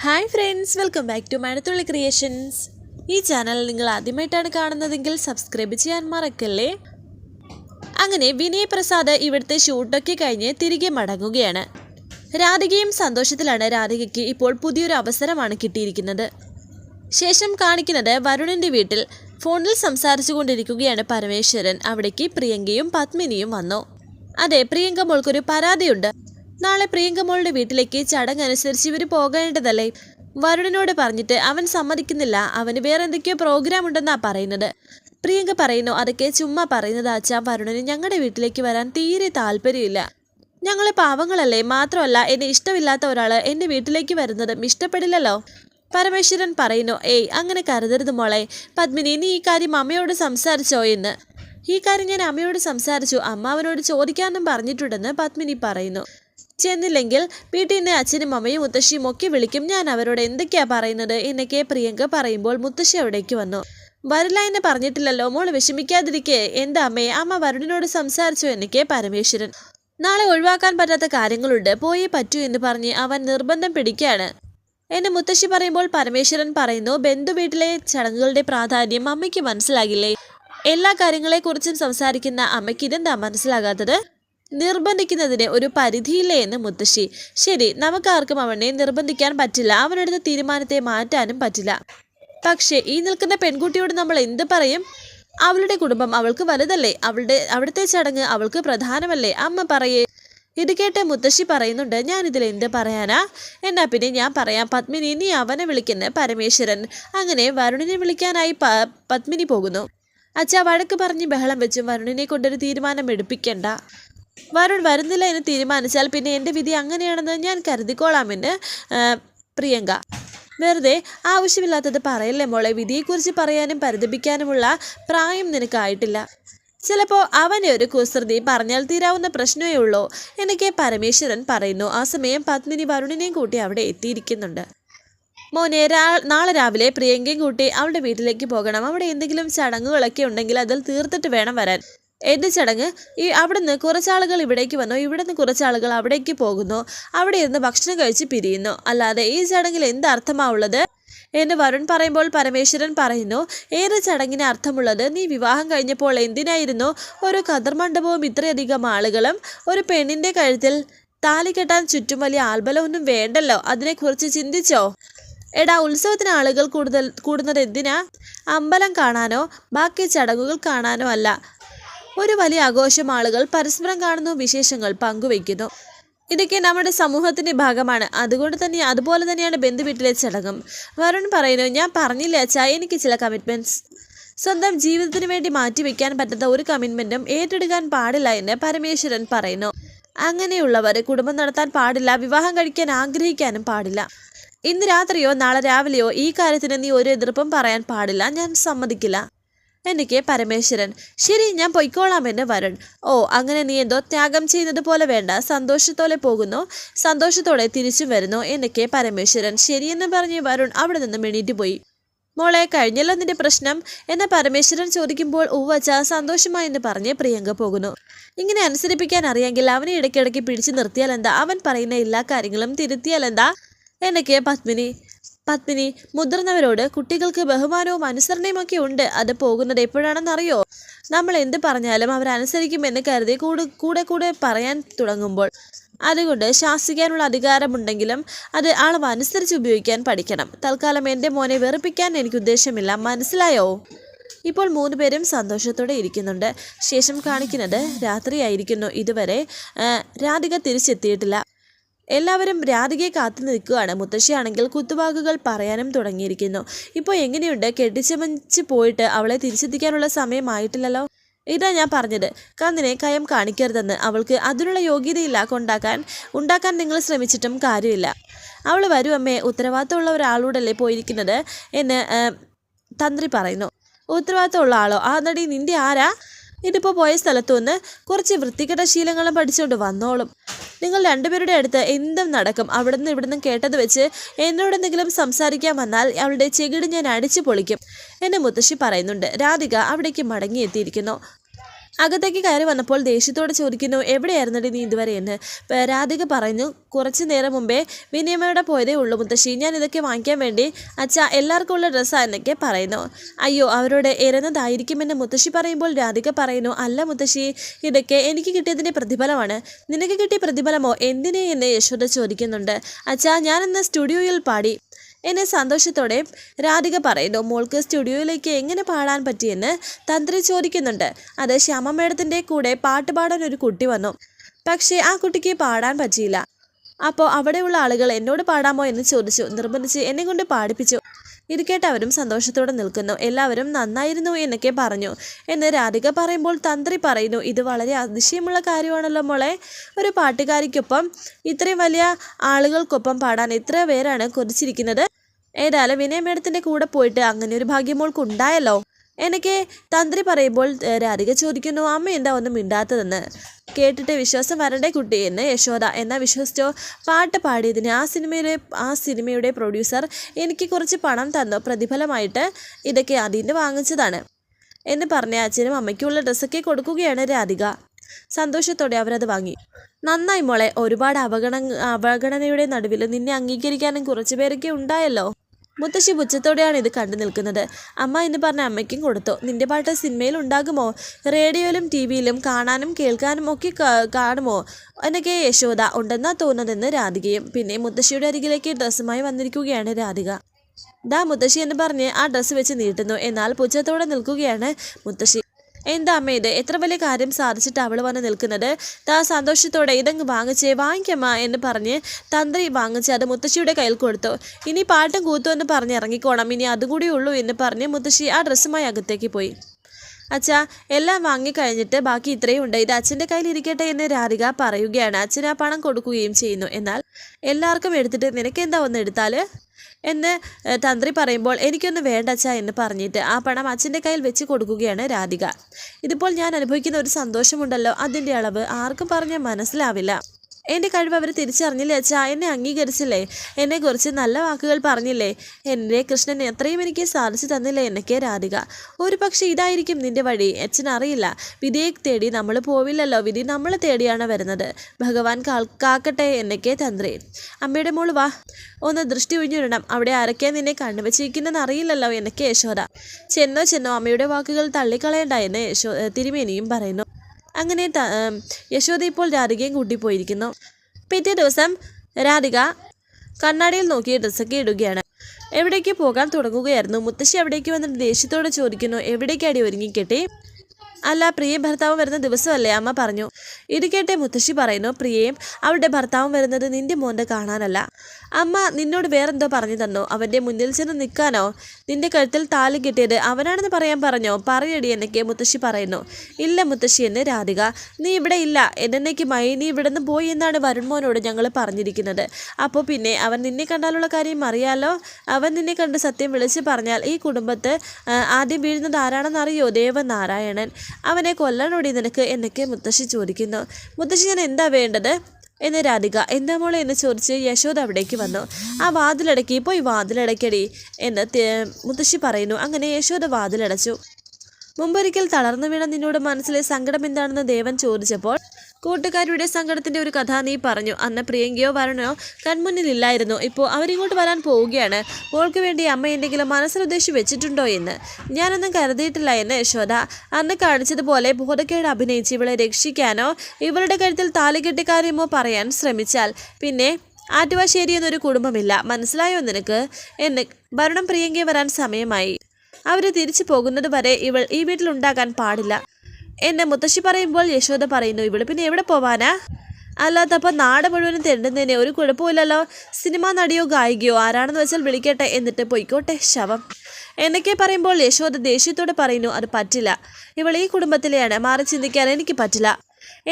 Hi friends welcome back to Mazhathulli creations. ഈ channel നിങ്ങൾ ആദ്യമായിട്ടാണ് കാണുന്നതെങ്കിൽ സബ്സ്ക്രൈബ് ചെയ്യാൻ മറക്കല്ലേ? അങ്ങനെ വിനയ് പ്രസാദ് ഇവിടുത്തെ ഷൂട്ടൊക്കെ കഴിഞ്ഞ് തിരികെ മടങ്ങുകയാണ്. രാധികയും സന്തോഷത്തിലാണ് രാധികയ്ക്ക് ഇപ്പോൾ പുതിയൊരു അവസരമാണ് കിട്ടിയിരിക്കുന്നത്. ശേഷം കാണിക്കുന്നത് വരുണിന്റെ വീട്ടിൽ ഫോണിൽ സംസാരിച്ചു കൊണ്ടിരിക്കുകയാണ് പരമേശ്വരൻ. അവിടേക്ക് പ്രിയങ്കയും പത്മിനിയും വന്നു. അതെ പ്രിയങ്ക മോൾക്കൊരു പരാതിയുണ്ട്. നാളെ പ്രിയങ്ക മോളുടെ വീട്ടിലേക്ക് ചടങ്ങനുസരിച്ച് ഇവർ പോകേണ്ടതല്ലേ? വരുണനോട് പറഞ്ഞിട്ട് അവൻ സമ്മതിക്കുന്നില്ല. അവന് വേറെ എന്തൊക്കെയോ പ്രോഗ്രാം ഉണ്ടെന്നാ പറയുന്നത്. പ്രിയങ്ക പറയുന്നു അതൊക്കെ ചുമ്മാ പറയുന്നത് അച്ഛാ. വരുണന് ഞങ്ങളുടെ വീട്ടിലേക്ക് വരാൻ തീരെ താല്പര്യമില്ല. ഞങ്ങൾ പാവങ്ങളല്ലേ. മാത്രമല്ല എന്നെ ഇഷ്ടമില്ലാത്ത ഒരാൾ എന്റെ വീട്ടിലേക്ക് വരുന്നതും ഇഷ്ടപ്പെടില്ലല്ലോ. പരമേശ്വരൻ പറയുന്നു ഏയ് അങ്ങനെ കരുതരുത് മോളെ. പത്മിനി നീ ഈ കാര്യം അമ്മയോട് സംസാരിച്ചോ എന്ന്. ഈ കാര്യം ഞാൻ അമ്മയോട് സംസാരിച്ചു. അമ്മ അവനോട് ചോദിക്കാമെന്നും പറഞ്ഞിട്ടുണ്ടെന്ന് പത്മിനി പറയുന്നു. ചെന്നില്ലെങ്കിൽ നിന്ന് അച്ഛനും അമ്മയും മുത്തശ്ശിയും ഒക്കെ വിളിക്കും. ഞാൻ അവരോട് എന്തൊക്കെയാ പറയുന്നത്? എന്നൊക്കെ പ്രിയങ്ക പറയുമ്പോൾ മുത്തശ്ശി അവിടേക്ക് വന്നു. വരില്ല എന്ന് പറഞ്ഞിട്ടില്ലല്ലോ. മോൾ വിഷമിക്കാതിരിക്കേ. എന്റെ അമ്മയെ അമ്മ വരുണിനോട് സംസാരിച്ചു എന്നൊക്കെ പരമേശ്വരൻ. നാളെ ഒഴിവാക്കാൻ പറ്റാത്ത കാര്യങ്ങളുണ്ട്. പോയേ പറ്റൂ എന്ന് പറഞ്ഞ് അവൻ നിർബന്ധം പിടിക്കുകയാണ് എന്നെ മുത്തശ്ശി പറയുമ്പോൾ പരമേശ്വരൻ പറയുന്നു ബന്ധു വീട്ടിലെ ചടങ്ങുകളുടെ പ്രാധാന്യം അമ്മയ്ക്ക് മനസ്സിലാകില്ലേ? എല്ലാ കാര്യങ്ങളെക്കുറിച്ചും സംസാരിക്കുന്ന അമ്മയ്ക്ക് ഇതെന്താ മനസ്സിലാകാത്തത്? നിർബന്ധിക്കുന്നതിന് ഒരു പരിധിയില്ലേ എന്ന് മുത്തശ്ശി. ശരി നമുക്കാർക്കും അവനെ നിർബന്ധിക്കാൻ പറ്റില്ല. അവനെടുത്ത തീരുമാനത്തെ മാറ്റാനും പറ്റില്ല. പക്ഷേ ഈ നിൽക്കുന്ന പെൺകുട്ടിയോട് നമ്മൾ എന്ത് പറയും? അവളുടെ കുടുംബം അവൾക്ക് വലുതല്ലേ? അവളുടെ അവിടുത്തെ ചടങ്ങ് അവൾക്ക് പ്രധാനമല്ലേ? അമ്മ പറയേ. ഇത് കേട്ട് മുത്തശ്ശി പറയുന്നുണ്ട് ഞാനിതിൽ എന്ത് പറയാനാ? എന്നാ പിന്നെ ഞാൻ പറയാം. പത്മിനി നീ അവനെ വിളിക്കുന്ന പരമേശ്വരൻ. അങ്ങനെ വരുണിനെ വിളിക്കാനായി പത്മിനി പോകുന്നു. അച്ഛാ വഴക്ക് പറഞ്ഞ് ബഹളം വെച്ചും വരുണിനെ കൊണ്ടൊരു തീരുമാനം എടുപ്പിക്കണ്ട. വരുൺ വരുന്നില്ല എന്ന് തീരുമാനിച്ചാൽ പിന്നെ എന്റെ വിധി അങ്ങനെയാണെന്ന് ഞാൻ കരുതിക്കോളാമെന്ന് പ്രിയങ്ക. വെറുതെ ആവശ്യമില്ലാത്തത് പറയല്ലേ മോളെ? വിധിയെക്കുറിച്ച് പറയാനും പരിതപിക്കാനുമുള്ള പ്രായം നിനക്കായിട്ടില്ല. ചിലപ്പോൾ അവനെ ഒരു കുസൃതി പറഞ്ഞാൽ തീരാവുന്ന പ്രശ്നമേ ഉള്ളൂ എനിക്ക് പരമേശ്വരൻ പറയുന്നു. ആ സമയം പത്മിനി വരുണിനെയും കൂട്ടി അവിടെ എത്തിയിരിക്കുന്നുണ്ട്. മോനെ നാളെ രാവിലെ പ്രിയങ്കയും കൂട്ടി അവളുടെ വീട്ടിലേക്ക് പോകണം. അവിടെ എന്തെങ്കിലും ചടങ്ങുകളൊക്കെ ഉണ്ടെങ്കിൽ അതിൽ തീർത്തിട്ട് വേണം വരാൻ. എന്ത് ചടങ്ങ്? ഈ അവിടുന്ന് കുറച്ചാളുകൾ ഇവിടേക്ക് വന്നു. ഇവിടുന്ന് കുറച്ചാളുകൾ അവിടേക്ക് പോകുന്നു. അവിടെ ഇരുന്ന് ഭക്ഷണം കഴിച്ച് പിരിയുന്നു. അല്ലാതെ ഈ ചടങ്ങിൽ എന്ത് അർത്ഥമാവുള്ളത് എന്ന് വരുൺ പറയുമ്പോൾ പരമേശ്വരൻ പറയുന്നു ഏത് ചടങ്ങിന് അർത്ഥമുള്ളത്? നീ വിവാഹം കഴിഞ്ഞപ്പോൾ എന്തിനായിരുന്നു? ഒരു കതിർമണ്ഡപവും ഇത്രയധികം ആളുകളും ഒരു പെണ്ണിന്റെ കഴുത്തിൽ താലി കെട്ടാൻ ചുറ്റും വലിയ ആൽബലമൊന്നും വേണ്ടല്ലോ? അതിനെക്കുറിച്ച് ചിന്തിച്ചോ? എടാ ഉത്സവത്തിന് ആളുകൾ കൂടുതൽ കൂടുന്നത് എന്തിനാ? അമ്പലം കാണാനോ ബാക്കി ചടങ്ങുകൾ കാണാനോ അല്ല. ഒരു വലിയ ആഘോഷം ആളുകൾ പരസ്പരം കാണുന്നു വിശേഷങ്ങൾ പങ്കുവയ്ക്കുന്നു. ഇതൊക്കെ നമ്മുടെ സമൂഹത്തിന്റെ ഭാഗമാണ്. അതുകൊണ്ട് തന്നെ അതുപോലെ തന്നെയാണ് ബന്ധുവീട്ടിലെ ചടങ്ങും. വരുൺ പറയുന്നു ഞാൻ പറഞ്ഞില്ല അച്ഛാ എനിക്ക് ചില കമ്മിറ്റ്മെന്റ്സ് സ്വന്തം ജീവിതത്തിന് വേണ്ടി മാറ്റിവെക്കാൻ പറ്റാത്ത ഒരു കമ്മിറ്റ്മെന്റും ഏറ്റെടുക്കാൻ പാടില്ല എന്ന് പരമേശ്വരൻ പറയുന്നു. അങ്ങനെയുള്ളവർ കുടുംബം നടത്താൻ പാടില്ല വിവാഹം കഴിക്കാൻ ആഗ്രഹിക്കാനും പാടില്ല. ഇന്ന് രാത്രിയോ നാളെ രാവിലെയോ ഈ കാര്യത്തിന് നീ ഒരു എതിർപ്പും പറയാൻ പാടില്ല. ഞാൻ സമ്മതിക്കില്ല. എനിക്ക് പരമേശ്വരൻ. ശരി ഞാൻ പൊയ്ക്കോളാമെന്ന് വരുൺ. ഓ അങ്ങനെ നീ എന്തോ ത്യാഗം ചെയ്യുന്നത് പോലെ വേണ്ട. സന്തോഷത്തോടെ പോകുന്നു. സന്തോഷത്തോടെ തിരിച്ചു വരുന്നു എനിക്ക് പരമേശ്വരൻ. ശരിയെന്ന് പറഞ്ഞ് വരുൺ അവിടെ നിന്ന് എണീറ്റ് പോയി. മോളെ കഴിഞ്ഞല്ലോ നിന്റെ പ്രശ്നം. എന്ന പരമേശ്വരൻ ചോദിക്കുമ്പോൾ ഉവ്വച്ച സന്തോഷമായെന്ന് പറഞ്ഞ് പ്രിയങ്ക പോകുന്നു. ഇങ്ങനെ അനുസരിപ്പിക്കാൻ അറിയാമെങ്കിൽ അവനെ ഇടയ്ക്കിടയ്ക്ക് പിടിച്ചു നിർത്തിയാലെന്താ അവൻ പറയുന്ന എല്ലാ കാര്യങ്ങളും തിരുത്തിയാലെന്താ എന്നൊക്കെ പത്മിനി പത്മിനി മുതിർന്നവരോട് കുട്ടികൾക്ക് ബഹുമാനവും അനുസരണയും ഒക്കെ ഉണ്ട്. അത് പോകുന്നത് എപ്പോഴാണെന്നറിയോ? നമ്മൾ എന്ത് പറഞ്ഞാലും അവരനുസരിക്കുമെന്ന് കരുതി കൂടെ കൂടെ കൂടെ പറയാൻ തുടങ്ങുമ്പോൾ. അതുകൊണ്ട് ശാസിക്കാനുള്ള അധികാരമുണ്ടെങ്കിലും അത് അളവ് അനുസരിച്ച് ഉപയോഗിക്കാൻ പഠിക്കണം. തൽക്കാലം എന്റെ മോനെ വെറുപ്പിക്കാൻ എനിക്ക് ഉദ്ദേശമില്ല. മനസ്സിലായോ? ഇപ്പോൾ മൂന്ന് പേരും സന്തോഷത്തോടെ ഇരിക്കുന്നുണ്ട്. ശേഷം കാണിക്കുന്നത് രാത്രിയായിരിക്കുന്നു. ഇതുവരെ രാധിക തിരിച്ചെത്തിയിട്ടില്ല. എല്ലാവരും രാധികയെ കാത്തു നിൽക്കുകയാണ്. മുത്തശ്ശിയാണെങ്കിൽ കുത്തുവാക്കുകൾ പറയാനും തുടങ്ങിയിരിക്കുന്നു. ഇപ്പോൾ എങ്ങനെയുണ്ട്? കെട്ടിച്ചമച്ച് പോയിട്ട് അവളെ തിരിച്ചെത്തിക്കാനുള്ള സമയമായിട്ടില്ലല്ലോ ഇതാ ഞാൻ പറഞ്ഞത്. കന്നിനെ കയം കാണിക്കരുതെന്ന് അവൾക്ക് അതിനുള്ള യോഗ്യതയില്ല. കൊണ്ടാക്കാൻ ഉണ്ടാക്കാൻ നിങ്ങൾ ശ്രമിച്ചിട്ടും കാര്യമില്ല. അവൾ വരും അമ്മേ. ഉത്തരവാദിത്തമുള്ള ഒരാളോടല്ലേ പോയിരിക്കുന്നത് എന്ന് തന്ത്രി പറയുന്നു. ഉത്തരവാദിത്തമുള്ള ആളോ? ആ നടി നിന്റെ ആരാ? ഇതിപ്പോൾ പോയ സ്ഥലത്തു നിന്ന് കുറച്ച് വൃത്തികെട്ട ശീലങ്ങളും പഠിച്ചുകൊണ്ട് വന്നോളും. നിങ്ങൾ രണ്ടുപേരുടെ അടുത്ത് എന്തും നടക്കും. അവിടെ നിന്ന് ഇവിടുന്ന് കേട്ടത് വെച്ച് എന്നോടെന്തെങ്കിലും സംസാരിക്കാൻ വന്നാൽ അവളുടെ ചെകിട് ഞാൻ അടിച്ചു പൊളിക്കും എന്നെ മുത്തശ്ശി പറയുന്നുണ്ട്. രാധിക അവിടേക്ക് മടങ്ങിയെത്തിയിരിക്കുന്നു. അകത്തേക്ക് കയറി വന്നപ്പോൾ ദേഷ്യത്തോടെ ചോദിക്കുന്നു എവിടെയായിരുന്നടി നീ ഇതുവരെ? എന്ന്. രാധിക പറഞ്ഞു കുറച്ച് നേരം മുമ്പേ വിനിയമയുടെ പോയതേ ഉള്ളൂ മുത്തശ്ശി. ഞാൻ ഇതൊക്കെ വാങ്ങിക്കാൻ വേണ്ടി അച്ഛ എല്ലാവർക്കും ഉള്ള ഡ്രസ്സാ എന്നൊക്കെ പറയുന്നു. അയ്യോ അവരോട് എരുന്നതായിരിക്കുമെന്ന് മുത്തശ്ശി പറയുമ്പോൾ രാധിക പറയുന്നു അല്ല മുത്തശ്ശി ഇതൊക്കെ എനിക്ക് കിട്ടിയതിന്റെ പ്രതിഫലമാണ്. നിനക്ക് കിട്ടിയ പ്രതിഫലമോ? എന്തിനെ? എന്ന് യശോദ ചോദിക്കുന്നുണ്ട്. അച്ഛാ ഞാനിന്ന് സ്റ്റുഡിയോയിൽ പാടി. എന്നെ സന്തോഷത്തോടെ രാധിക പറയുന്നു മോൾക്ക് സ്റ്റുഡിയോയിലേക്ക് എങ്ങനെ പാടാൻ പറ്റിയെന്ന് തന്ത്രി ചോദിക്കുന്നുണ്ട്. അത് ശ്യാമ മേഡത്തിന്റെ കൂടെ പാട്ട് പാടാൻ ഒരു കുട്ടി വന്നു. പക്ഷേ ആ കുട്ടിക്ക് പാടാൻ പറ്റിയില്ല. അപ്പോൾ അവിടെയുള്ള ആളുകൾ എന്നോട് പാടാമോ എന്ന് ചോദിച്ചു. നിർബന്ധിച്ച് എന്നെ കൊണ്ട് പാടിപ്പിച്ചു. ഇത് കേട്ട് അവരും സന്തോഷത്തോടെ നിൽക്കുന്നു. എല്ലാവരും നന്നായിരുന്നു എന്നൊക്കെ പറഞ്ഞു. എന്ന് രാധിക പറയുമ്പോൾ തന്ത്രി പറയുന്നു ഇത് വളരെ അതിശയമുള്ള കാര്യമാണല്ലോ മോളെ. ഒരു പാട്ടുകാരിക്കൊപ്പം ഇത്രയും വലിയ ആളുകൾക്കൊപ്പം പാടാൻ എത്ര പേരാണ് കുറിച്ചിരിക്കുന്നത് ഏതായാലും വിനയ മേഡത്തിന്റെ കൂടെ പോയിട്ട് അങ്ങനെ ഒരു ഭാഗ്യം മോൾക്ക് ഉണ്ടായല്ലോ എനിക്ക് തന്ത്രി പറയുമ്പോൾ രാധിക ചോദിക്കുന്നു അമ്മ എന്താ ഒന്നും മിണ്ടാത്തതെന്ന്? കേട്ടിട്ട് വിശ്വാസം വരണ്ടേ കുട്ടി? എന്ന് യശോദ. എന്നാൽ വിശ്വസിച്ചോ? പാട്ട് പാടിയതിന് ആ സിനിമയിലെ ആ സിനിമയുടെ പ്രൊഡ്യൂസർ എനിക്ക് കുറച്ച് പണം തന്നു. പ്രതിഫലമായിട്ട് ഇതൊക്കെ അതിന് വാങ്ങിച്ചതാണ് എന്ന് പറഞ്ഞ അച്ഛനും അമ്മയ്ക്കുള്ള ഡ്രസ്സൊക്കെ കൊടുക്കുകയാണ് രാധിക. സന്തോഷത്തോടെ അവരത് വാങ്ങി. നന്നായി മോളെ ഒരുപാട് അവഗണ അവഗണനയുടെ നടുവിൽ നിന്നെ അംഗീകരിക്കാനും കുറച്ചുപേരൊക്കെ ഉണ്ടായല്ലോ. മുത്തശ്ശി പുച്ഛത്തോടെയാണ് ഇത് കണ്ടു നിൽക്കുന്നത്. അമ്മ എന്ന് പറഞ്ഞ അമ്മയ്ക്കും കൊടുത്തു. നിന്റെ പാട്ട് സിനിമയിൽ ഉണ്ടാകുമോ? റേഡിയോയിലും ടി വിയിലും കാണാനും കേൾക്കാനും ഒക്കെ കാണുമോ? എന്നൊക്കെ യശോദ ഉണ്ടെന്നാ തോന്നുന്നതെന്ന് രാധികയും പിന്നെ മുത്തശ്ശിയുടെ അരികിലേക്ക് ഡ്രസ്സുമായി വന്നിരിക്കുകയാണ് രാധിക. ദാ മുത്തശ്ശി എന്ന് പറഞ്ഞ് ആ ഡ്രസ്സ് വെച്ച് നീട്ടുന്നു. എന്നാൽ പുച്ഛത്തോടെ നിൽക്കുകയാണ് മുത്തശ്ശി. എന്താ അമ്മ ഇത്? എത്ര വലിയ കാര്യം സാധിച്ചിട്ട് അവൾ വന്ന് നിൽക്കുന്നത്? താ സന്തോഷത്തോടെ ഇതങ്ങ് വാങ്ങിച്ചേ വാങ്ങിക്കമ്മ എന്ന് പറഞ്ഞ് തന്ത്രി വാങ്ങിച്ച് അത് മുത്തശ്ശിയുടെ കയ്യിൽ കൊടുത്തു. ഇനി പാട്ടും കൂത്തും എന്ന് പറഞ്ഞ് ഇറങ്ങിക്കോണം. ഇനി അതുകൂടി ഉള്ളൂ എന്ന് പറഞ്ഞ് മുത്തശ്ശി ആ ഡ്രസ്സുമായി അകത്തേക്ക് പോയി. അച്ഛാ എല്ലാം വാങ്ങിക്കഴിഞ്ഞിട്ട് ബാക്കി ഇത്രയും ഉണ്ട്. ഇത് അച്ഛന്റെ കയ്യിൽ ഇരിക്കട്ടെ എന്ന് രാധിക പറയുകയാണ്. അച്ഛൻ ആ പണം കൊടുക്കുകയും ചെയ്യുന്നു. എന്നാൽ എല്ലാവർക്കും എടുത്തിട്ട് നിനക്ക് എന്താ ഒന്ന് എടുത്താൽ എന്ന് തന്ത്രി പറയുമ്പോൾ എനിക്കൊന്ന് വേണ്ട അച്ഛാ എന്ന് പറഞ്ഞിട്ട് ആ പണം അച്ഛന്റെ കയ്യിൽ വെച്ച് കൊടുക്കുകയാണ് രാധിക. ഇതിപ്പോൾ ഞാൻ അനുഭവിക്കുന്ന ഒരു സന്തോഷമുണ്ടല്ലോ. അതിന്റെ അളവ് ആർക്കും പറഞ്ഞാൽ മനസ്സിലാവില്ല. എന്റെ കഴിവ് അവർ തിരിച്ചറിഞ്ഞില്ലേ അച്ഛാ? എന്നെ അംഗീകരിച്ചില്ലേ? എന്നെക്കുറിച്ച് നല്ല വാക്കുകൾ പറഞ്ഞില്ലേ? എന്റെ കൃഷ്ണൻ എത്രയും എനിക്ക് സാധിച്ചു തന്നില്ലേ എന്നൊക്കെ രാധിക. ഒരു പക്ഷേ ഇതായിരിക്കും നിന്റെ വഴി. അച്ഛൻ അറിയില്ല വിധിയെ തേടി നമ്മൾ പോവില്ലല്ലോ. വിധി നമ്മൾ തേടിയാണ് വരുന്നത്. ഭഗവാൻ കാക്കട്ടെ എന്നൊക്കെ തന്ത്രി. അമ്മയുടെ മോൾ വാ ഒന്ന് ദൃഷ്ടി ഒഴിഞ്ഞിടണം അവിടെ ആരൊക്കെ നിന്നെ കണ്ണുവച്ചിരിക്കുന്നെന്ന് അറിയില്ലല്ലോ എന്നൊക്കെ യശോദ. ചെന്നോ ചെന്നോ. അമ്മയുടെ വാക്കുകൾ തള്ളിക്കളയണ്ട എന്ന് യശോ തിരുമേനിയും പറയുന്നു. അങ്ങനെ യശോദ ഇപ്പോൾ രാധികയും കൂട്ടിപ്പോയിരിക്കുന്നു. പിറ്റേ ദിവസം രാധിക കണ്ണാടിയിൽ നോക്കി ഡ്രസ്സൊക്കെ ഇടുകയാണ്. എവിടേക്ക് പോകാൻ തുടങ്ങുകയായിരുന്നു? മുത്തശ്ശി അവിടേക്ക് വന്നിട്ട് ദേഷ്യത്തോടെ ചോദിക്കുന്നു എവിടേക്കാടി ഒരുങ്ങിക്കെട്ടി? അല്ല പ്രിയ ഭർത്താവ് വരുന്ന ദിവസമല്ലേ? അമ്മ പറഞ്ഞു. ഇത് കേട്ടേ മുത്തശ്ശി പറയുന്നു പ്രിയയും അവളുടെ ഭർത്താവും വരുന്നത് നിന്റെ മോന്റെ കാണാനല്ല. അമ്മ നിന്നോട് വേറെന്തോ പറഞ്ഞു തന്നു. അവന്റെ മുന്നിൽ ചെന്ന് നിൽക്കാനോ? നിന്റെ കഴുത്തിൽ താലി കിട്ടിയത് അവനാണെന്ന് പറയാൻ പറഞ്ഞോ? പറയടി എന്നൊക്കെ മുത്തശ്ശി പറയുന്നു. ഇല്ല മുത്തശ്ശി എന്ന് രാധിക നീ ഇവിടെ ഇല്ല. എന്നേക്കുമായി നീ ഇവിടെ നിന്ന് പോയി എന്നാണ് വരുൺമോനോട് ഞങ്ങൾ പറഞ്ഞിരിക്കുന്നത്. അപ്പോൾ പിന്നെ അവൻ നിന്നെ കണ്ടാലുള്ള കാര്യം അറിയാലോ? അവൻ നിന്നെ കണ്ട് സത്യം വിളിച്ച് പറഞ്ഞാൽ ഈ കുടുംബത്ത് ആദ്യം വീഴുന്നത് ആരാണെന്നറിയോ? ദേവനാരായണൻ. അവനെ കൊല്ലാനോടി നിനക്ക് എന്നൊക്കെ മുത്തശ്ശി ചോദിക്കുന്നു. മുത്തശ്ശി ഞാൻ എന്താ വേണ്ടത്? എന്ന് രാധിക എന്താ മോളെ? എന്ന് ചോദിച്ച് യശോദ അവിടേക്ക് വന്നു. ആ വാതിലടക്കി പോയി വാതിലടക്കടി എന്ന് മുത്തശ്ശി പറയുന്നു. അങ്ങനെ യശോദ വാതിലടച്ചു. മുമ്പൊരിക്കൽ തളർന്നു വീണ നിന്നോട് മനസ്സിലെ സങ്കടം എന്താണെന്ന് ദേവൻ ചോദിച്ചപ്പോൾ കൂട്ടുകാരുടെ സങ്കടത്തിന്റെ ഒരു കഥ നീ പറഞ്ഞു. അന്ന് പ്രിയങ്കയോ വരണോ കൺമുന്നിലില്ലായിരുന്നു. ഇപ്പോൾ അവരിങ്ങോട്ട് വരാൻ പോവുകയാണ്. മോൾക്ക് വേണ്ടി അമ്മ എന്തെങ്കിലും മനസ്സിലുദ്ദേശിച്ച് വെച്ചിട്ടുണ്ടോ എന്ന്? ഞാനൊന്നും കരുതിയിട്ടില്ല എന്ന് യശോദ. അന്ന് കാണിച്ചതുപോലെ ബോധക്കേട് അഭിനയിച്ച് ഇവളെ രക്ഷിക്കാനോ ഇവളുടെ കഴുത്തിൽ താലികെട്ടി കാര്യമോ പറയാൻ ശ്രമിച്ചാൽ പിന്നെ ആറ്റുവാശ്ശേരി എന്നൊരു കുടുംബമില്ല. മനസ്സിലായോ നിനക്ക്? എന്ന് ഭരണം പ്രിയങ്കയെ വരാൻ സമയമായി. അവർ തിരിച്ചു പോകുന്നതുവരെ ഇവൾ ഈ വീട്ടിലുണ്ടാകാൻ പാടില്ല. എന്നെ മുത്തശ്ശി പറയുമ്പോൾ യശോദ പറയുന്നു ഇവിടെ പിന്നെ എവിടെ പോവാനാ? അല്ലാത്തപ്പോൾ നാട് മുഴുവനും തെണ്ടുന്നതിന് ഒരു കുഴപ്പമില്ലല്ലോ സിനിമാ നടിയോ ഗായികയോ ആരാണെന്ന് വെച്ചാൽ വിളിക്കട്ടെ. എന്നിട്ട് പൊയ്ക്കോട്ടെ ശവം. എന്നൊക്കെ പറയുമ്പോൾ യശോദ ദേഷ്യത്തോടെ പറയുന്നു അത് പറ്റില്ല. ഇവൾ ഈ കുടുംബത്തിലെയാണ്. മാറി ചിന്തിക്കാൻ എനിക്ക് പറ്റില്ല.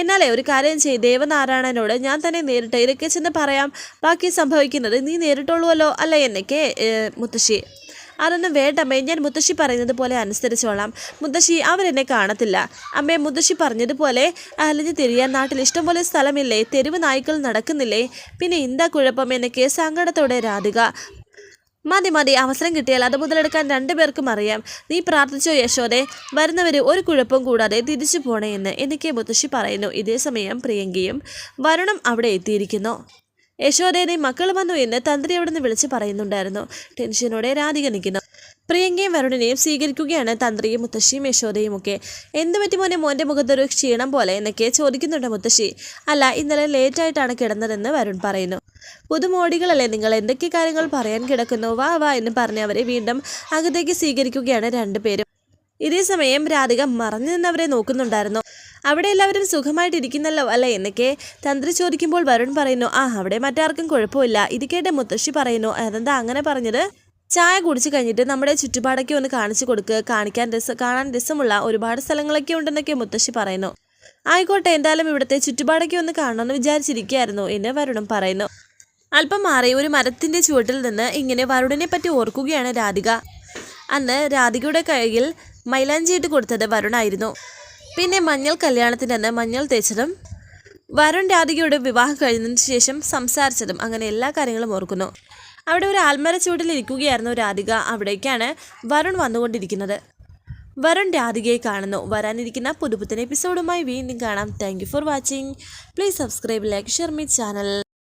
എന്നാലേ ഒരു കാര്യം ചെയ് ദേവനാരായണനോട് ഞാൻ തന്നെ നേരിട്ട് ഇതൊക്കെ ചെന്ന് പറയാം. ബാക്കി സംഭവിക്കുന്നത് നീ നേരിട്ടുള്ളൂവല്ലോ അല്ല എന്നൊക്കെ മുത്തശ്ശി. അതൊന്നും വേണ്ടമ്മേ ഞാൻ മുത്തശ്ശി പറയുന്നത് പോലെ അനുസരിച്ചോളാം. മുത്തശ്ശി അവരെന്നെ കാണത്തില്ല. അമ്മേ മുത്തശ്ശി പറഞ്ഞതുപോലെ അലഞ്ഞു തിരിയാൻ നാട്ടിൽ ഇഷ്ടംപോലെ സ്ഥലമില്ലേ? തെരുവ് നായ്ക്കൾ നടക്കുന്നില്ലേ? പിന്നെ എന്താ കുഴപ്പം എന്നൊക്കെ സങ്കടത്തോടെ രാധിക. മതി മതി അവസരം കിട്ടിയാൽ അത് മുതലെടുക്കാൻ രണ്ടുപേർക്കും അറിയാം. നീ പ്രാർത്ഥിച്ചോ യശോദെ? വരുന്നവർ ഒരു കുഴപ്പം കൂടാതെ തിരിച്ചു പോണേ എന്ന് എനിക്ക് മുത്തശ്ശി പറയുന്നു. ഇതേസമയം പ്രിയങ്കിയും വരുണം വരുണും അവിടെ എത്തിയിരിക്കുന്നു. യശോദെ നീ മക്കൾ വന്നു എന്ന് തന്ത്രി അവിടെ നിന്ന് വിളിച്ച് പറയുന്നുണ്ടായിരുന്നു. ടെൻഷനോടെ രാധിക നിൽക്കുന്നു. പ്രിയങ്കയും വരുണിനെയും സ്വീകരിക്കുകയാണ് തന്ത്രിയും മുത്തശ്ശിയും യശോദയും ഒക്കെ. എന്ത് പറ്റി മോനെ? മോന്റെ മുഖത്തൊരു ക്ഷീണം പോലെ എന്നൊക്കെ ചോദിക്കുന്നുണ്ട് മുത്തശ്ശി. അല്ല ഇന്നലെ ലേറ്റായിട്ടാണ് കിടന്നതെന്ന് വരുൺ പറയുന്നു. പുതുമോടികളല്ലേ നിങ്ങൾ? എന്തൊക്കെ കാര്യങ്ങൾ പറയാൻ കിടക്കുന്നു? വാ വാ എന്ന് പറഞ്ഞ് അവരെ വീണ്ടും അകത്തേക്ക് സ്വീകരിക്കുകയാണ് രണ്ടുപേരും ഇതേ സമയം രാധിക മറഞ്ഞു നിന്നവരെ നോക്കുന്നുണ്ടായിരുന്നു. അവിടെ എല്ലാവരും സുഖമായിട്ടിരിക്കുന്നല്ലോ അല്ലേ എന്നൊക്കെ തന്ത്രി ചോദിക്കുമ്പോൾ വരുൺ പറയുന്നു ആ അവിടെ മറ്റാർക്കും കുഴപ്പമില്ല. ഇത് കേട്ട് മുത്തശ്ശി പറയുന്നു അതെന്താ അങ്ങനെ പറഞ്ഞത്? ചായ കുടിച്ചു കഴിഞ്ഞിട്ട് നമ്മുടെ ചുറ്റുപാടൊക്കെ ഒന്ന് കാണിച്ചു കൊടുക്കുക കാണിക്കാൻ രസം കാണാൻ രസമുള്ള ഒരുപാട് സ്ഥലങ്ങളൊക്കെ ഉണ്ടെന്നൊക്കെ മുത്തശ്ശി പറയുന്നു. ആയിക്കോട്ടെ എന്തായാലും ഇവിടുത്തെ ചുറ്റുപാടൊക്കെ ഒന്ന് കാണണമെന്ന് വിചാരിച്ചിരിക്കുകയായിരുന്നു എന്ന് വരുണും പറയുന്നു. അല്പം മാറി ഒരു മരത്തിന്റെ ചുവട്ടിൽ നിന്ന് ഇങ്ങനെ വരുണിനെ പറ്റി ഓർക്കുകയാണ് രാധിക. അന്ന് രാധികയുടെ കയ്യിൽ മൈലാഞ്ചിയിട്ട് കൊടുത്തത് വരുണായിരുന്നു. പിന്നെ മഞ്ഞൾ കല്യാണത്തിനന്ന് മഞ്ഞൾ തേച്ചതും വരുൺ രാധികയോട് വിവാഹം കഴിഞ്ഞതിന് ശേഷം സംസാരിച്ചതും അങ്ങനെ എല്ലാ കാര്യങ്ങളും ഓർക്കുന്നു. അവിടെ ഒരു ആൽമര ചുവട്ടിൽ ഇരിക്കുകയായിരുന്നു രാധിക. അവിടേക്കാണ് വരുൺ വന്നുകൊണ്ടിരിക്കുന്നത്. വരുൺ രാധികയെ കാണുന്നു. വരാനിരിക്കുന്ന പുതുപുത്തൻ എപ്പിസോഡുമായി വീണ്ടും കാണാം. Thank for watching please subscribe like share my channel